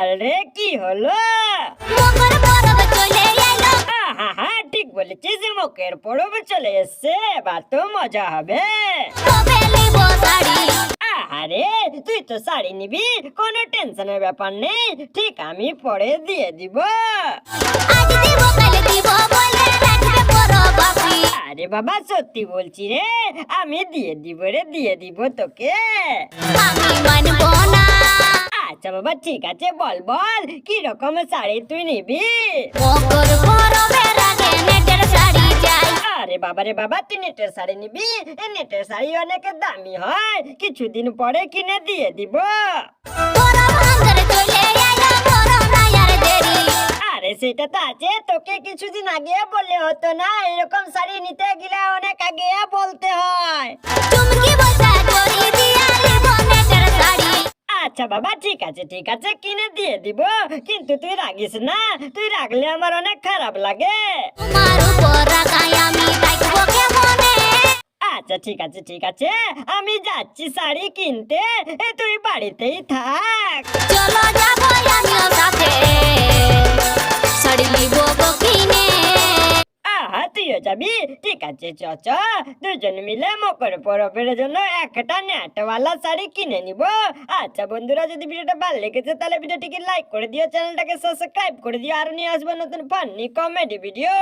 বল রে কি হলো? ঠিক বলেছিস মুখের পরব চলে এসছে এবার তো মজা হবে। আরে তুই তো শাড়ি নিবি কোনো টেনশনের ব্যাপার নেই ঠিক আমি পরে দিয়ে দিব। আরে বাবা সত্যি বলছি রে আমি দিয়ে দিব রে দিয়ে দিব তোকে। আমি মানব না। আচ্ছা বাবা ঠিক আছে বল বল কি রকম শাড়ি তুই নিবি? আরে বাবা রে বাবা তুই নেটের শাড়ি নিবি? নেটের শাড়ি অনেক দামি হয় কিছুদিন পরে কিনে দিয়ে দিব। আরে সেটা তো আছে তোকে কিছুদিন আগে বললে হতো না এরকম শাড়ি নিতে গেলে অনেক আগে আচ্ছা বাবা ঠিক আছে ঠিক আছে কিনে দিয়ে দিব। কিন্তু তুই রাগিস না তুই রাগলে আমার অনেক খারাপ লাগে। আচ্ছা ঠিক আছে ঠিক আছে আমি যাচ্ছি শাড়ি কিনতে তুই বাড়িতেই থাক। চলো যাব যাবি ঠিক আছে, চ চ। দুজন মিলে মকর পরবের জন্য একটা নেটওয়ালা শাড়ি কিনে নিব। আচ্ছা বন্ধুরা, যদি ভিডিওটা ভালো লেগেছে, তাহলে ভিডিওটিকে লাইক করে দিও, চ্যানেলটাকে সাবস্ক্রাইব করে দিও, আর নিয়ে আসব নতুন ফান্নি কমেডি ভিডিও